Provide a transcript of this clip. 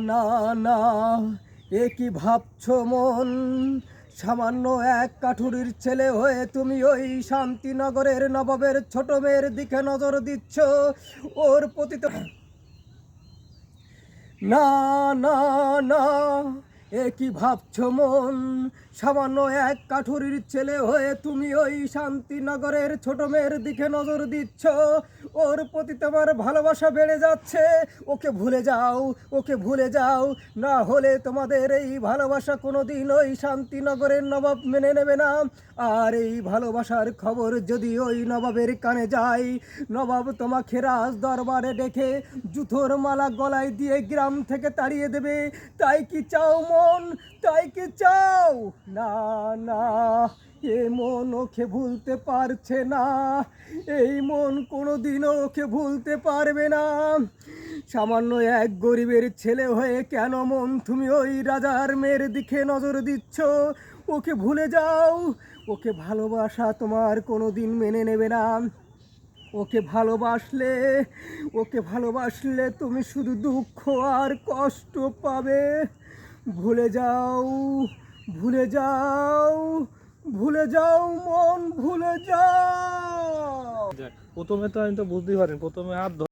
না না এ কি ভাবছ মন? সামান্য এক কাঠুরির ছেলে হয়ে তুমি ওই শান্তিনগরের নবাবের ছোট মেয়ের দিকে নজর দিচ্ছ? ওর প্রতি না না না। এ কি ভাবছ মন? সামান্য এক কাঠুরির ছেলে হয়ে তুমি ওই শান্তিনগরের ছোট মেয়ের দিকে নজর দিচ্ছ। ওর প্রতি তোমার ভালোবাসা বেড়ে যাচ্ছে। ওকে ভুলে যাও, ওকে ভুলে যাও। না হলে তোমাদের এই ভালোবাসা কোনো দিন ওই শান্তিনগরের নবাব মেনে নেবে না। আর এই ভালোবাসার খবর যদি ওই নবাবের কানে যায়, নবাব তোমাকে রাজ দরবারে ডেকে জুথোর মালা গলায় দিয়ে গ্রাম থেকে তাড়িয়ে দেবে। তাই কি চাও মন? তাই কি চাও? না না, এ মন ওকে ভুলতে পারছে না। এই মন কোনোদিনও ওকে ভুলতে পারবে না। সামান্য এক গরিবের ছেলে হয়ে কেন মন তুমি ওই রাজার মেয়ের দিকে নজর দিচ্ছ? ওকে ভুলে যাও। ওকে ভালোবাসা তোমার কোনো দিন মেনে নেবে না। ওকে ভালোবাসলে ওকে ভালোবাসলে তুমি শুধু দুঃখ আর কষ্ট পাবে। ভুলে যাও ভুলে যাও ভুলে যাও, মন ভুলে যাও। প্রথমে তো আমি তো বুঝতেই পারিনি, প্রথমে হাত